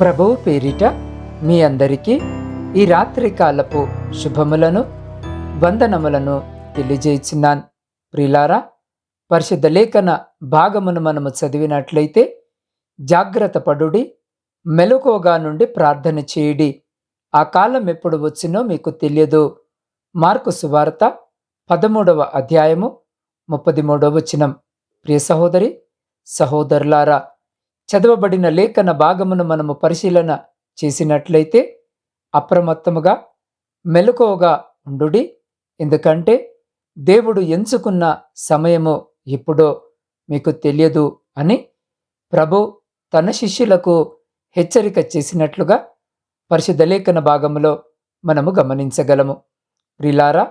ప్రభువు పేరిట మీ అందరికీ ఈ రాత్రి కాలపు శుభములను వందనములను తెలియజేయుచున్నాను. ప్రిలారా పరిశుద్ధ లేఖన భాగమును మనము చదివినట్లయితే జాగ్రత్త పడుడి మెలకువగా నుండి ప్రార్థన చేయుడి. ఆ కాలం ఎప్పుడు వచ్చినో మీకు తెలియదు. మార్కు సువార్త పదమూడవ అధ్యాయము ముప్పది మూడవ వచనం. ప్రియ సహోదరి సహోదరులారా చదవబడిన లేఖన భాగమును మనము పరిశీలన చేసినట్లయితే అప్రమత్తముగా మెలకువగా ఉండుడి. ఎందుకంటే దేవుడు ఎంచుకున్న సమయము ఎప్పుడో మీకు తెలియదు అని ప్రభు తన శిష్యులకు హెచ్చరిక చేసినట్లుగా పరిశుద్ధ లేఖన భాగములో మనము గమనించగలము. ప్రిలారా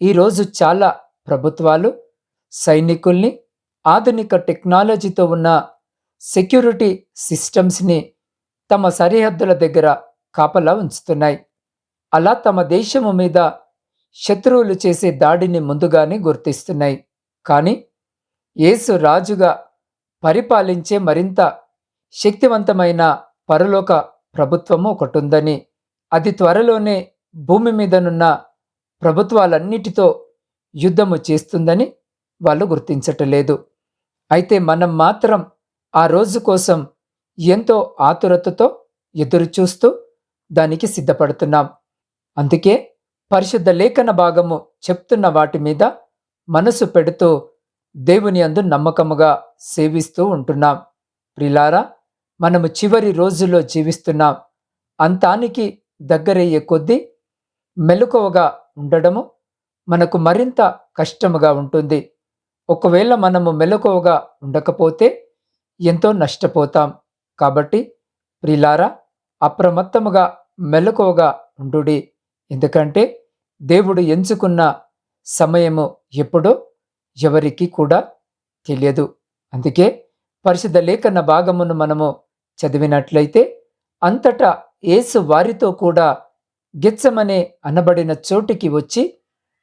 ఈరోజు చాలా ప్రభుత్వాలు సైనికుల్ని ఆధునిక టెక్నాలజీతో ఉన్న సెక్యూరిటీ సిస్టమ్స్ని తమ సరిహద్దుల దగ్గర కాపలా ఉంచుతున్నాయి. అలా తమ దేశము మీద శత్రువులు చేసే దాడిని ముందుగానే గుర్తిస్తున్నాయి. కానీ యేసు రాజుగా పరిపాలించే మరింత శక్తివంతమైన పరలోక ప్రభుత్వము ఒకటి ఉందని అది త్వరలోనే భూమి మీదనున్న ప్రభుత్వాలన్నిటితో యుద్ధము చేస్తుందని వాళ్ళు గుర్తించటలేదు. అయితే మనం మాత్రం ఆ రోజు కోసం ఎంతో ఆతురతతో ఎదురు చూస్తూ దానికి సిద్ధపడుతున్నాం. అందుకే పరిశుద్ధ లేఖన భాగము చెప్తున్న వాటి మీద మనసు పెడుతూ దేవుని అందు నమ్మకముగా సేవిస్తూ ఉంటున్నాం. ప్రిలారా మనము చివరి రోజుల్లో జీవిస్తున్నాం. అంతానికి దగ్గరయ్యే కొద్దీ మెలకువగా ఉండడము మనకు మరింత కష్టముగా ఉంటుంది. ఒకవేళ మనము మెలకువగా ఉండకపోతే ఎంతో నష్టపోతాం. కాబట్టి ప్రిలారా అప్రమత్తముగా మెలకువగా ఉండుడి. ఎందుకంటే దేవుడు ఎంచుకున్న సమయము ఎప్పుడో ఎవరికి కూడా తెలియదు. అందుకే పరిశుద్ధ లేఖన భాగమును మనము చదివినట్లయితే అంతటా యేసు వారితో కూడా గిచ్చమనే అనబడిన చోటికి వచ్చి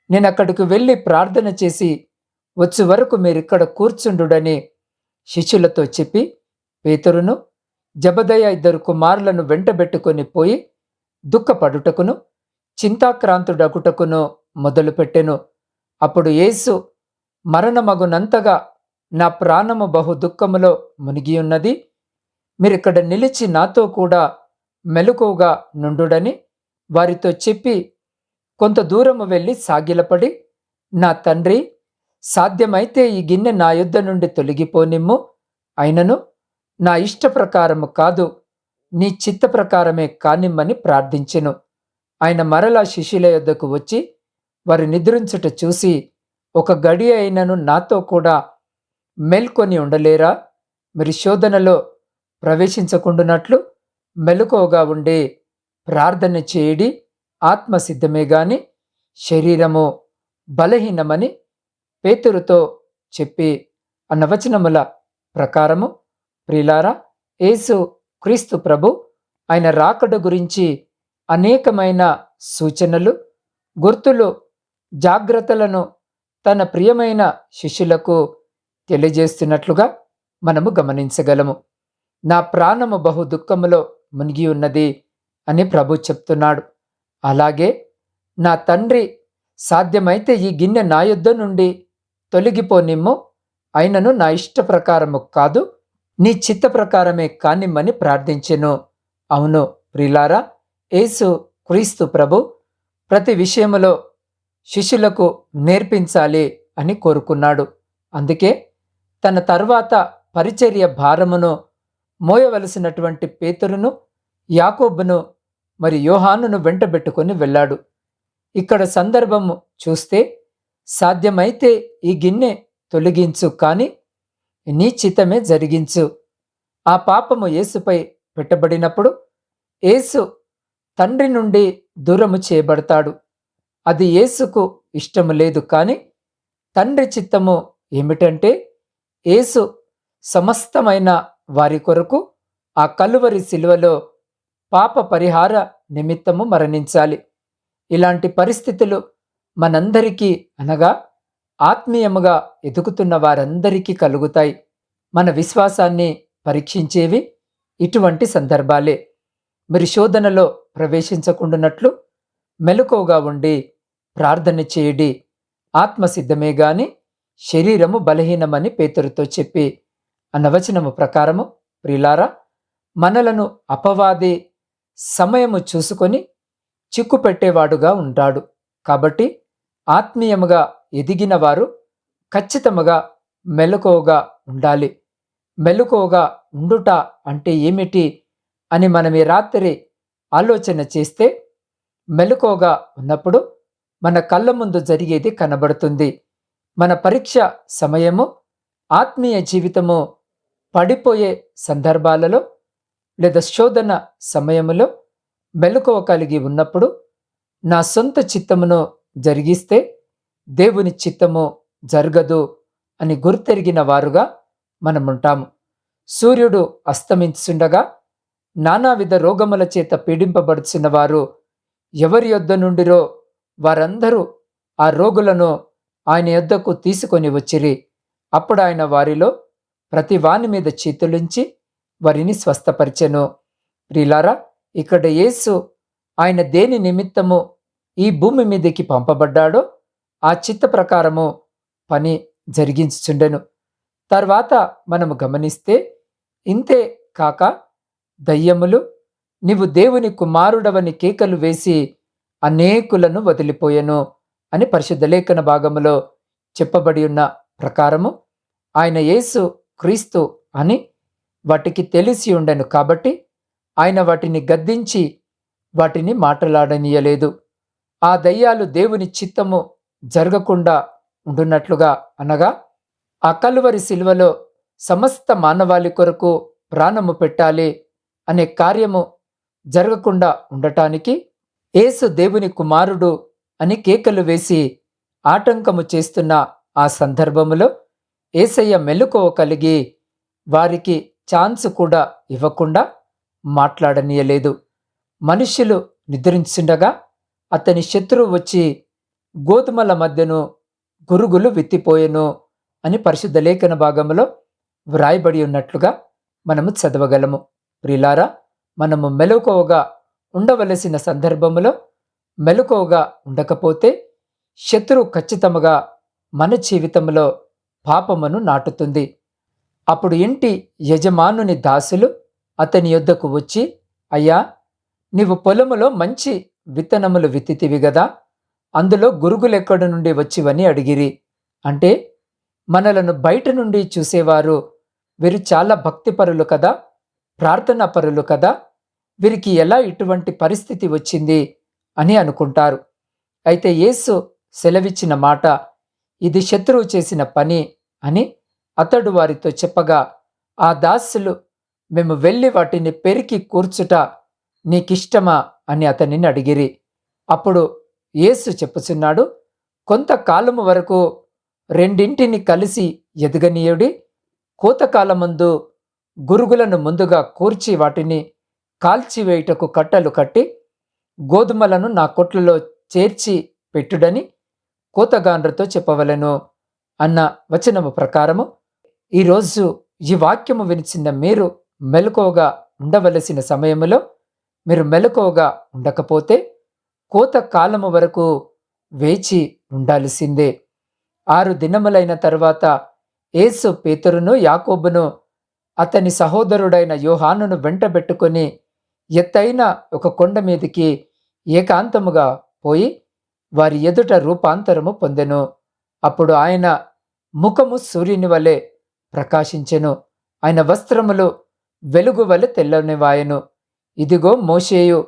నేను అక్కడికి వెళ్ళి ప్రార్థన చేసి వచ్చే వరకు మీరిక్కడ కూర్చుండుడని శిష్యులతో చెప్పి పేతురును జబదయ ఇద్దరు కుమారులను వెంటబెట్టుకొని పోయి దుఃఖపడుటకును చింతాక్రాంతుడగుటకును మొదలుపెట్టెను. అప్పుడు యేసు మరణమగునంతగా నా ప్రాణము బహు దుఃఖములో మునిగియున్నది. మీరిక్కడ నిలిచి నాతో కూడా మెలకువగా నుండుడని వారితో చెప్పి కొంత దూరము వెళ్ళి సాగిలపడి నా తండ్రి సాధ్యమైతే ఈ గిన్నె నా యుద్ధ నుండి తొలగిపోనిమ్ము. అయినను నా ఇష్ట ప్రకారము కాదు నీ చిత్త ప్రకారమే కానిమ్మని ప్రార్థించెను. ఆయన మరలా శిష్యుల యొద్దకు వచ్చి వారు నిద్రించుట చూసి ఒక గడి అయినను నాతో కూడా మేల్కొని ఉండలేరా? మీరు శోధనలో ప్రవేశించకుండునట్లు మెలకువగా ఉండి ప్రార్థన చేయడి ఆత్మ సిద్ధమే గాని శరీరము బలహీనమని పేతురుతో చెప్పి అన్న వచనముల ప్రకారము ప్రిలారా యేసు క్రీస్తు ప్రభు ఆయన రాకడ గురించి అనేకమైన సూచనలు గుర్తులు జాగ్రత్తలను తన ప్రియమైన శిష్యులకు తెలియజేస్తున్నట్లుగా మనము గమనించగలము. నా ప్రాణము బహు దుఃఖములో మునిగి ఉన్నది అని ప్రభు చెప్తున్నాడు. అలాగే నా తండ్రి సాధ్యమైతే ఈ గిన్నె నా యుద్ధ నుండి తొలగిపోనిమ్ము. అయినను నా ఇష్ట ప్రకారము కాదు నీ చిత్త ప్రకారమే కానిమ్మని ప్రార్థించెను. అవును ప్రిలారా యేసు క్రీస్తు ప్రభు ప్రతి విషయములో శిష్యులకు నేర్పించాలి అని కోరుకున్నాడు. అందుకే తన తర్వాత పరిచర్య భారమును మోయవలసినటువంటి పేతురును యాకోబును మరి యోహానును వెంటబెట్టుకొని వెళ్ళాడు. ఇక్కడ సందర్భము చూస్తే సాధ్యమైతే ఈ గిన్నె తొలగించు కాని నీ చిత్తమే జరిగించు. ఆ పాపము యేసుపై పెట్టబడినప్పుడు యేసు తండ్రి నుండి దూరము చేయబడతాడు. అది యేసుకు ఇష్టము లేదు కానీ తండ్రి చిత్తము ఏమిటంటే యేసు సమస్తమైన వారి కొరకు ఆ కలువరి శిలువలో పాప పరిహార నిమిత్తము మరణించాలి. ఇలాంటి పరిస్థితులు మనందరికీ అనగా ఆత్మీయముగా ఎదుగుతున్న వారందరికీ కలుగుతాయి. మన విశ్వాసాన్ని పరీక్షించేవి ఇటువంటి సందర్భాలే. మీరు శోధనలో ప్రవేశించకుండానట్లు మెలకువగా ఉండి ప్రార్థన చేయడి ఆత్మసిద్ధమే గాని శరీరము బలహీనమని పేతురుతో చెప్పి అనవచనము ప్రకారము ప్రిలారా మనలను అపవాది సమయము చూసుకొని చిక్కుపెట్టేవాడుగా ఉంటాడు. కాబట్టి ఆత్మీయముగా ఎదిగిన వారు ఖచ్చితముగా మెలకువగా ఉండాలి. మెలకువగా ఉండుట అంటే ఏమిటి అని మనం ఈ రాత్రి ఆలోచన చేస్తే మెలకువగా ఉన్నప్పుడు మన కళ్ళ ముందు జరిగేది కనబడుతుంది. మన పరీక్ష సమయము ఆత్మీయ జీవితము పడిపోయే సందర్భాలలో లేదా శోధన సమయములో మెలకువ కలిగి ఉన్నప్పుడు నా సొంత చిత్తమును జరిగిస్తే దేవుని చిత్తము జరగదు అని గుర్తెరిగిన వారుగా మనముంటాము. సూర్యుడు అస్తమించుండగా నానావిధ రోగముల చేత పీడింపబడుచున్న వారు ఎవరి యొద్ద నుండిరో వారందరూ ఆ రోగులను ఆయన యొద్దకు తీసుకొని వచ్చిరి. అప్పుడు ఆయన వారిలో ప్రతి వాని మీద చేతులుంచి వారిని స్వస్థపరిచెను. ప్రిలారా ఇక్కడ యేసు ఆయన దేని నిమిత్తము ఈ భూమి మీదకి పంపబడ్డాడో ఆ చిత్త ప్రకారము పని జరిగించుచుండెను. తర్వాత మనము గమనిస్తే ఇంతే కాక దయ్యములు నీవు దేవుని కుమారుడవని కేకలు వేసి అనేకులను వదిలిపోయెను అని పరిశుద్ధ లేఖన భాగములో చెప్పబడి ఉన్న ప్రకారము ఆయన యేసు క్రీస్తు అని వాటికి తెలిసి ఉండెను కాబట్టి ఆయన వాటిని గద్దించి వాటిని మాట్లాడనీయలేదు. ఆ దయ్యాలు దేవుని చిత్తము జరగకుండా ఉండున్నట్లుగా అనగా ఆ కలువరి శిల్వలో సమస్త మానవాళి కొరకు ప్రాణము పెట్టాలి అనే కార్యము జరగకుండా ఉండటానికి యేసు దేవుని కుమారుడు అని కేకలు వేసి ఆటంకము చేస్తున్న ఆ సందర్భములో ఏసయ్య మెలకువ కలిగి వారికి ఛాన్స్ కూడా ఇవ్వకుండా మాట్లాడనీయలేదు. మనుష్యులు నిద్రించుండగా అతని శత్రువు వచ్చి గోధుమల మధ్యను గురుగులు విత్తిపోయెను అని పరిశుద్ధ లేఖన భాగంలో వ్రాయబడి ఉన్నట్లుగా మనము చదవగలము. ప్రిలారా మనము మెలకువగా ఉండవలసిన సందర్భములో మెలకువగా ఉండకపోతే శత్రువు ఖచ్చితముగా మన జీవితంలో పాపమును నాటుతుంది. అప్పుడు ఇంటి యజమానుని దాసులు అతని యొద్దకు వచ్చి అయ్యా నీవు పొలములో మంచి విత్తనములు విత్తితివి గదా? అందులో గురుగులెక్కడి నుండి వచ్చివని అడిగిరి. అంటే మనలను బయట నుండి చూసేవారు వీరు చాలా భక్తిపరులు కదా? ప్రార్థనా పరులు కదా? వీరికి ఎలా ఇటువంటి పరిస్థితి వచ్చింది అని అనుకుంటారు. అయితే యేసు సెలవిచ్చిన మాట ఇది శత్రువు చేసిన పని అని అతడు వారితో చెప్పగా ఆ దాసులు మేము వెళ్ళి వాటిని పెరికి కూర్చుట నీకిష్టమా? అని అతనిని అడిగిరి. అప్పుడు యేసు చెప్పుచున్నాడు కొంతకాలము వరకు రెండింటిని కలిసి ఎదగనీయుడి కోతకాలమందు గురుగులను ముందుగా కూర్చి వాటిని కాల్చివేయుటకు కట్టలు కట్టి గోధుమలను నా కొట్లలో చేర్చి పెట్టుడని కోతగాండ్రతో చెప్పవలెను అన్న వచనము ప్రకారము ఈరోజు ఈ వాక్యము వినిచిన మీరు మెలకువగా ఉండవలసిన సమయంలో మీరు మెలకువగా ఉండకపోతే కోత కాలము వరకు వేచి ఉండాల్సిందే. ఆరు దినములైన తరువాత ఏసు పేతురును యాకోబును అతని సహోదరుడైన యోహానును వెంటబెట్టుకొని ఎత్తైన ఒక కొండ మీదికి ఏకాంతముగా పోయి వారి ఎదుట రూపాంతరము పొందెను. అప్పుడు ఆయన ముఖము సూర్యుని వలె ప్రకాశించెను. ఆయన వస్త్రములు వెలుగు వలె తెల్లనివాయను. ఇదిగో మోషేయు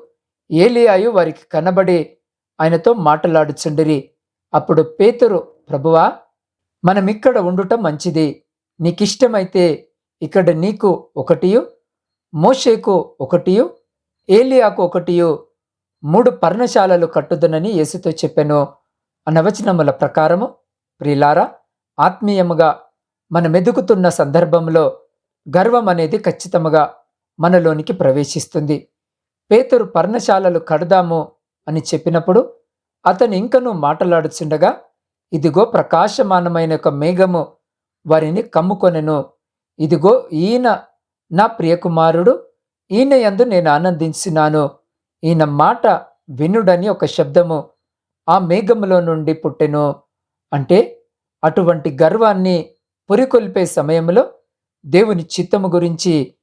ఏలియాయు వారికి కనబడి ఆయనతో మాటలాడుచుండిరి. అప్పుడు పేతురు ప్రభువా మనమిక్కడ ఉండుట మంచిది. నీకిష్టమైతే ఇక్కడ నీకు ఒకటియు మోషేకు ఒకటియు ఏలియాకు ఒకటియు మూడు పర్ణశాలలు కట్టుదనని యేసుతో చెప్పాను. అనవచనముల ప్రకారము ప్రిలారా ఆత్మీయముగా మనం ఎదుగుతున్న సందర్భంలో గర్వం అనేది ఖచ్చితముగా. మనలోనికి ప్రవేశిస్తుంది. పేతురు పర్ణశాలలు కడదాము అని చెప్పినప్పుడు అతను ఇంకనూ మాటలాడుచుండగా ఇదిగో ప్రకాశమానమైన ఒక మేఘము వారిని కమ్ముకొనెను. ఇదిగో ఈయన నా ప్రియకుమారుడు ఈయన యందు నేను ఆనందించినాను. ఈయన మాట వినుడని ఒక శబ్దము ఆ మేఘములో నుండి పుట్టెను. అంటే అటువంటి గర్వాన్ని పురికొల్పే సమయంలో దేవుని చిత్తము గురించి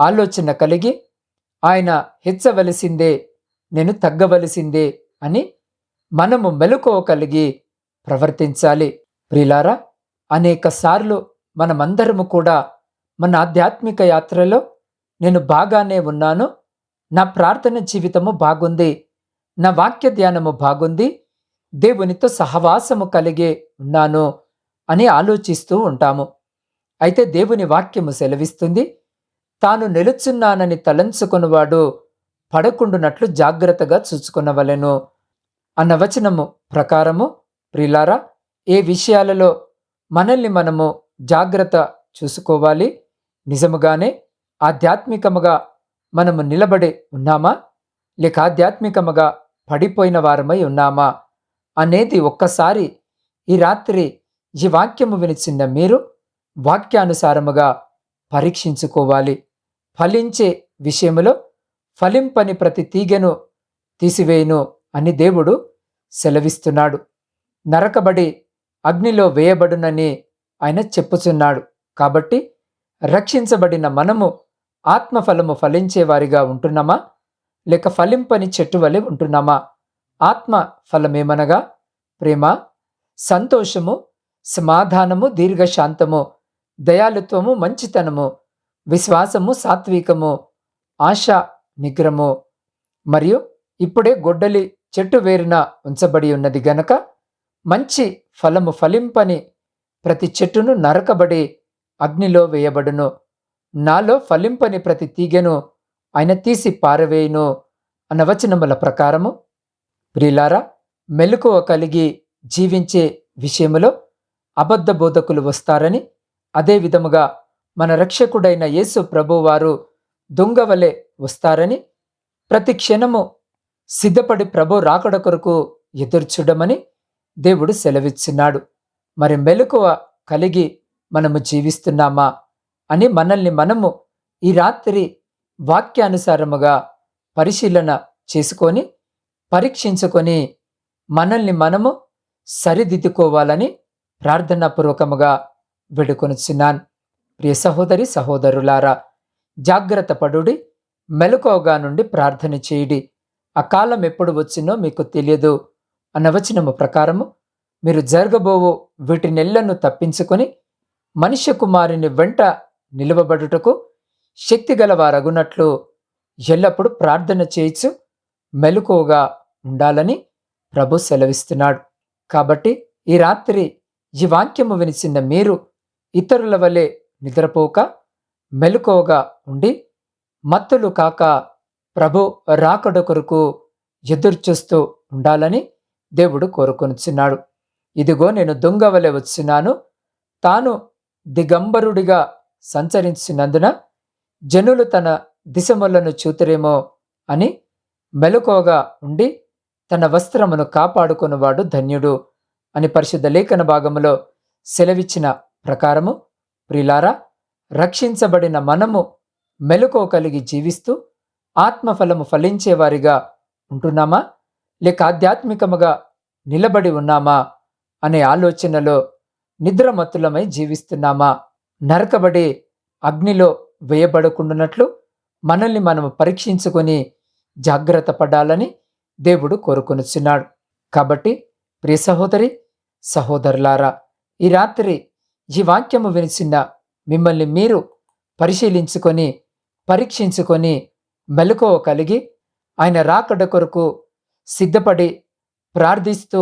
ఆలోచన కలిగి ఆయన హెచ్చవలసిందే నేను తగ్గవలసిందే అని మనము మెలకువ కలిగి ప్రవర్తించాలి. ప్రిలారా అనేక సార్లు మనమందరము కూడా మన ఆధ్యాత్మిక యాత్రలో నేను బాగానే ఉన్నాను నా ప్రార్థన జీవితము బాగుంది నా వాక్య ధ్యానము బాగుంది దేవునితో సహవాసము కలిగే ఉన్నాను అని ఆలోచిస్తూ ఉంటాము. అయితే దేవుని వాక్యము సెలవిస్తుంది తాను నిలుచున్నానని తలంచుకున్నవాడు పడకుండునట్లు జాగ్రత్తగా చూచుకునవలెను అన్న వచనము ప్రకారము ప్రిలారా ఏ విషయాలలో మనల్ని మనము జాగ్రత్త చూసుకోవాలి? నిజముగానే ఆధ్యాత్మికముగా మనము నిలబడి ఉన్నామా? లేక ఆధ్యాత్మికముగా పడిపోయిన వారమై ఉన్నామా? అనేది ఒక్కసారి ఈ రాత్రి ఈ వాక్యము వినిచిన మీరు వాక్యానుసారముగా పరీక్షించుకోవాలి. ఫలించే విషయములో ఫలింపని ప్రతి తీగెను తీసివేయును అని దేవుడు సెలవిస్తున్నాడు. నరకబడి అగ్నిలో వేయబడునని ఆయన చెప్పుచున్నాడు. కాబట్టి రక్షించబడిన మనము ఆత్మఫలము ఫలించేవారిగా ఉంటున్నామా? లేక ఫలింపని చెట్టు వలె ఉంటున్నామా? ఆత్మ ఫలమేమనగా? ప్రేమ సంతోషము సమాధానము దీర్ఘశాంతము దయాలుత్వము మంచితనము విశ్వాసము సాత్వికము ఆశ నిగ్రము మరియు ఇప్పుడే గొడ్డలి చెట్టు వేరున ఉంచబడి ఉన్నది గనక మంచి ఫలము ఫలింపని ప్రతి చెట్టును నరకబడి అగ్నిలో వేయబడును. నాలో ఫలింపని ప్రతి తీగెను ఆయన తీసి పారవేయును అన్న వచనముల ప్రకారము. ప్రిలారా మెలకువ కలిగి జీవించే విషయములో అబద్ధ బోధకులు వస్తారని అదే విధముగా మన రక్షకుడైన యేసు ప్రభువారు దొంగవలే వస్తారని ప్రతి క్షణము సిద్ధపడి ప్రభు రాకడ కొరకు ఎదుర్చుడమని దేవుడు సెలవిచ్చున్నాడు. మరి మెలకువ కలిగి మనము జీవిస్తున్నామా అని మనల్ని మనము ఈ రాత్రి వాక్యానుసారముగా పరిశీలన చేసుకొని పరీక్షించుకొని మనల్ని మనము సరిదిద్దుకోవాలని ప్రార్థనాపూర్వకముగా వేడుకొనిచున్నాను. ప్రియ సహోదరి సహోదరులారా జాగ్రత్త పడుడి మెలకువగా నుండి ప్రార్థన చేయుడి. ఆ కాలం ఎప్పుడు వచ్చినో మీకు తెలియదు. అన్న వచనము ప్రకారము మీరు జరగబోవు వీటినెల్లను తప్పించుకొని మనుష్య కుమారుని వెంట నిలువబడుటకు శక్తిగల వారగునట్లు ఎల్లప్పుడూ ప్రార్థన చేయొచ్చు మెలకువగా ఉండాలని ప్రభు సెలవిస్తున్నాడు. కాబట్టి ఈ రాత్రి ఈ వాక్యము వినిచిన మీరు ఇతరుల వలె నిద్రపోక మెలుకోగా ఉండి మత్తులు కాక ప్రభు రాకడ కొరకు ఎదురుచూస్తూ ఉండాలని దేవుడు కోరుకొనిచున్నాడు. ఇదిగో నేను దొంగవలె వచ్చినాను. తాను దిగంబరుడిగా సంచరించినందున జనులు తన దిశములను చూతురేమో అని మెలుకోగా ఉండి తన వస్త్రమును కాపాడుకున్నవాడు ధన్యుడు అని పరిశుద్ధ లేఖన భాగములో సెలవిచ్చిన ప్రకారము ప్రిలారా రక్షించబడిన మనము మెలకువ కలిగి జీవిస్తూ ఆత్మఫలము ఫలించేవారిగా ఉంటున్నామా? లేక ఆధ్యాత్మికముగా నిలబడి ఉన్నామా? అనే ఆలోచనలో నిద్రమత్తులమై జీవిస్తున్నామా? నరకబడి అగ్నిలో వేయబడకుండానట్లు మనల్ని మనము పరీక్షించుకొని జాగ్రత్త పడాలని దేవుడు కోరుకొనిచున్నాడు. కాబట్టి ప్రియ సహోదరి సహోదరులారా ఈ రాత్రి ఈ వాక్యము వినిచిన మిమ్మల్ని మీరు పరిశీలించుకొని పరీక్షించుకొని మెలకువ కలిగి ఆయన రాకడ కొరకు సిద్ధపడి ప్రార్థిస్తూ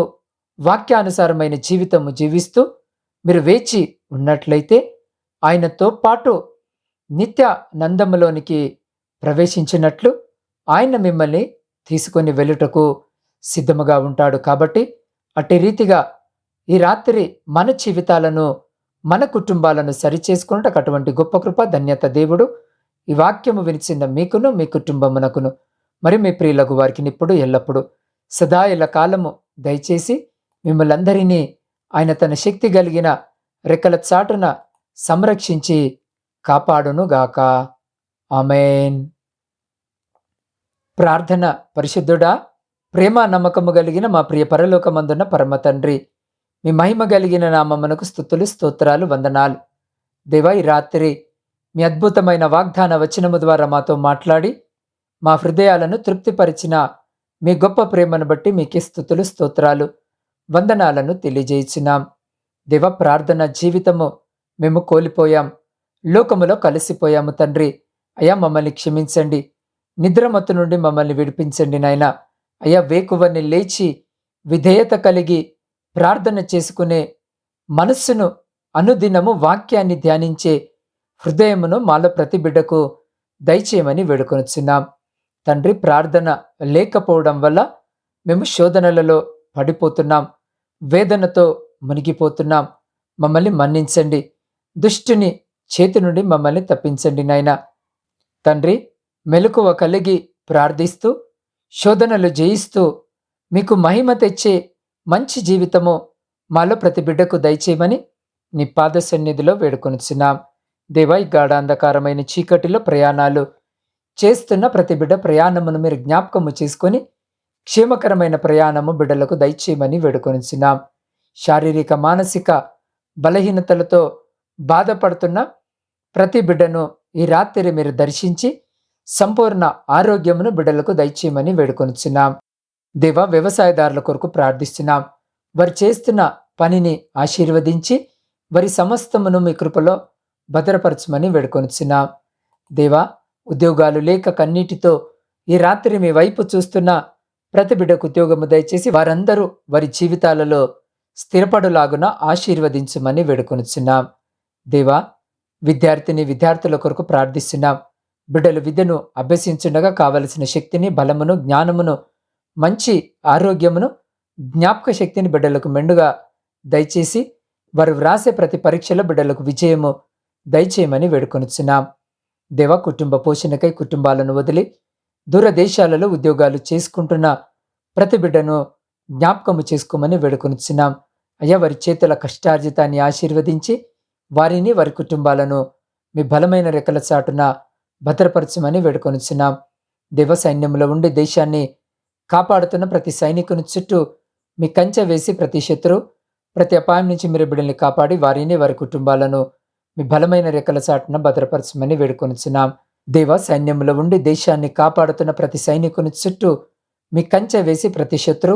వాక్యానుసారమైన జీవితము జీవిస్తూ మీరు వేచి ఉన్నట్లయితే ఆయనతో పాటు నిత్య నందములోనికి ప్రవేశించినట్లు ఆయన మిమ్మల్ని తీసుకొని వెళ్ళుటకు సిద్ధముగా ఉంటాడు. కాబట్టి అట్టి రీతిగా ఈ రాత్రి మన జీవితాలను మన కుటుంబాలను సరిచేసుకున్నట్టు అటువంటి గొప్ప కృప ధన్యత దేవుడు ఈ వాక్యము వినిచిన మీకును మీ కుటుంబమునకును మరి మీ ప్రియులకు వారికి ఇప్పుడు ఎల్లప్పుడూ. సదా ఇలా కాలము దయచేసి మిమ్మల్ందరినీ ఆయన తన శక్తి కలిగిన రెక్కల చాటున సంరక్షించి కాపాడును గాక ఆమెన్. ప్రార్థన పరిశుద్ధుడా ప్రేమ నమ్మకము కలిగిన మా ప్రియ పరలోకమందున్న పరమ తండ్రి మీ మహిమ కలిగిన నామమునకు స్థుతులు స్తోత్రాలు వందనాలు. దేవా ఈ రాత్రి మీ అద్భుతమైన వాగ్దాన వచనము ద్వారా మాతో మాట్లాడి మా హృదయాలను తృప్తిపరిచిన మీ గొప్ప ప్రేమను బట్టి మీకే స్థుతులు స్తోత్రాలు వందనాలను తెలియజేయించినాం దేవ ప్రార్థన జీవితము మేము కోల్పోయాం. లోకములో కలిసిపోయాము తండ్రి. అయ్యా మమ్మల్ని క్షమించండి. నిద్రమత్తు నుండి మమ్మల్ని విడిపించండి నాయన. అయ్యా వేకువని లేచి విధేయత కలిగి ప్రార్థన చేసుకునే మనస్సును అనుదినము వాక్యాన్ని ధ్యానించే హృదయమును మాలో ప్రతి బిడ్డకు దయచేయమని వేడుకొనిచున్నాం. తండ్రి ప్రార్థన లేకపోవడం వల్ల మేము శోధనలలో పడిపోతున్నాం. వేదనతో మునిగిపోతున్నాం. మమ్మల్ని మన్నించండి. దుష్టుని చేతి నుండి మమ్మల్ని తప్పించండి నాయన. తండ్రి మెలకువ కలిగి ప్రార్థిస్తూ శోధనలు జయిస్తూ మీకు మహిమ తెచ్చే మంచి జీవితము మాలో ప్రతి బిడ్డకు దయచేయమని నీ పాద సన్నిధిలో వేడుకొనిచున్నాం. దేవా ఈ గాఢాంధకారమైన చీకటిలో ప్రయాణాలు చేస్తున్న ప్రతి బిడ్డ ప్రయాణమును మీరు జ్ఞాపకము చేసుకొని క్షేమకరమైన ప్రయాణము బిడ్డలకు దయచేయమని వేడుకొనిచున్నాం. శారీరక మానసిక బలహీనతలతో బాధపడుతున్న ప్రతి బిడ్డను ఈ రాత్రి మీరు దర్శించి సంపూర్ణ ఆరోగ్యమును బిడ్డలకు దయచేయమని వేడుకొనిచున్నాం. దేవ వ్యవసాయదారుల కొరకు ప్రార్థిస్తున్నాం. వారు చేస్తున్న పనిని ఆశీర్వదించి వారి సమస్తమును మీ కృపలో భద్రపరచమని వేడుకొనిచున్నాం. దేవా ఉద్యోగాలు లేక కన్నీటితో ఈ రాత్రి మీ వైపు చూస్తున్న ప్రతి బిడ్డకు ఉద్యోగము దయచేసి వారందరూ వారి జీవితాలలో స్థిరపడులాగున ఆశీర్వదించమని వేడుకొనిచున్నాం. దేవా విద్యార్థిని విద్యార్థుల కొరకు ప్రార్థిస్తున్నాం. బిడ్డలు విద్యను అభ్యసించుండగా కావలసిన శక్తిని బలమును జ్ఞానమును మంచి ఆరోగ్యమును జ్ఞాపక శక్తిని బిడ్డలకు మెండుగా దయచేసి వారు వ్రాసే ప్రతి పరీక్షలో బిడ్డలకు విజయము దయచేయమని వేడుకొనిచున్నాం. దేవ కుటుంబ పోషణకై కుటుంబాలను వదిలి దూర దేశాలలో ఉద్యోగాలు చేసుకుంటున్న ప్రతి బిడ్డను జ్ఞాపకము చేసుకోమని వేడుకొనిచున్నాం. అయ్యా వారి చేతుల కష్టార్జితాన్ని ఆశీర్వదించి వారిని వారి కుటుంబాలను మీ బలమైన రెక్కల చాటున భద్రపరచమని వేడుకొనిచున్నాం. దేవ సైన్యంలో ఉండి దేశాన్ని కాపాడుతున్న ప్రతి సైనికుని చుట్టూ మీ కంచె వేసి ప్రతి శత్రు ప్రతి అపాయం నుంచి మీరు బిడ్డల్ని కాపాడి వారిని వారి కుటుంబాలను మీ బలమైన రెక్కల చాటున భద్రపరచమని వేడుకొనిచున్నాం. దేవ సైన్యంలో ఉండి దేశాన్ని కాపాడుతున్న ప్రతి సైనికుని చుట్టూ మీ కంచె వేసి ప్రతి శత్రు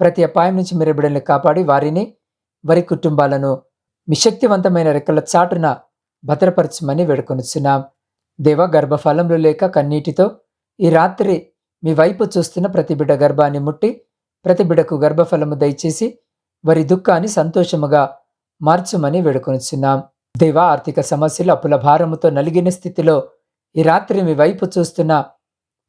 ప్రతి అపాయం నుంచి మీరు బిడ్డల్ని కాపాడి వారిని వారి కుటుంబాలను మీ శక్తివంతమైన రెక్కల చాటున భద్రపరచమని వేడుకొనిచున్నాం. దేవ గర్భఫలంలో లేక కన్నీటితో ఈ రాత్రి మీ వైపు చూస్తున్న ప్రతి బిడ్డ గర్భాన్ని ముట్టి ప్రతి బిడ్డకు గర్భఫలము దయచేసి వారి దుఃఖాన్ని సంతోషముగా మార్చుమని వేడుకొనిచున్నాం. దేవ ఆర్థిక సమస్యలు అప్పుల భారముతో నలిగిన స్థితిలో ఈ రాత్రి మీ వైపు చూస్తున్న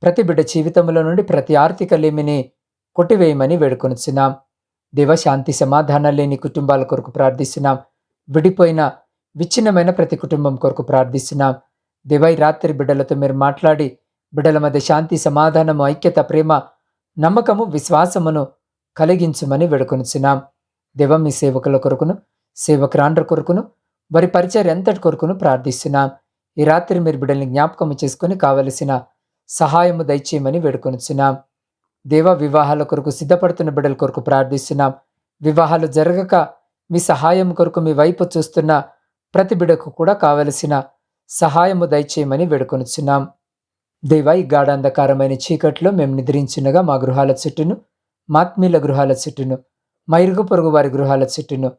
ప్రతి బిడ్డ జీవితంలో నుండి ప్రతి ఆర్థిక లేమిని కొట్టివేయమని వేడుకొనిచున్నాం. దేవ శాంతి సమాధానం లేని కుటుంబాల కొరకు ప్రార్థిస్తున్నాం. విడిపోయిన విచ్ఛిన్నమైన ప్రతి కుటుంబం కొరకు ప్రార్థిస్తున్నాం. దేవ ఈ రాత్రి బిడ్డలతో మీరు మాట్లాడి బిడ్డల మధ్య శాంతి సమాధానము ఐక్యత ప్రేమ నమ్మకము విశ్వాసమును కలిగించుమని వేడుకొనిచున్నాం. దేవ మీ సేవకుల కొరకును సేవకురాండ్ర కొరకును వారి పరిచయం ఎంతటి కొరకును ప్రార్థిస్తున్నాం. ఈ రాత్రి మీరు బిడ్డల్ని జ్ఞాపకము చేసుకుని కావలసిన సహాయము దయచేయమని వేడుకొనిచున్నాం. దేవ వివాహాల కొరకు సిద్ధపడుతున్న బిడ్డల కొరకు ప్రార్థిస్తున్నాం. వివాహాలు జరగక మీ సహాయం కొరకు మీ వైపు చూస్తున్న ప్రతి బిడకు కూడా కావలసిన సహాయము దయచేయమని వేడుకొనిచున్నాం. దేవా ఈ గాఢాంధకారమైన చీకట్లో మేము నిద్రించినగా మా గృహాల చుట్టూను మాత్మీల గృహాల చుట్టూను మా ఇరుగు పొరుగు వారి గృహాల చుట్టూను.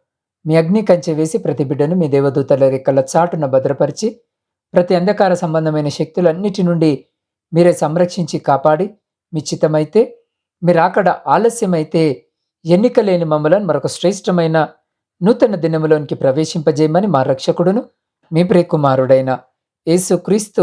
మీ అగ్ని కంచె వేసి ప్రతి బిడ్డను మీ దేవదూతల రెక్కల చాటున భద్రపరిచి ప్రతి అంధకార సంబంధమైన శక్తులన్నిటి నుండి మీరే సంరక్షించి కాపాడి మీ చిత్తమైతే మీరు అక్కడ ఆలస్యమైతే ఎన్నిక లేని మమ్మలను మరొక శ్రేష్టమైన నూతన దినములోనికి ప్రవేశింపజేయమని మా రక్షకుడును మీ ప్రియకుమారుడైన యేసుక్రీస్తు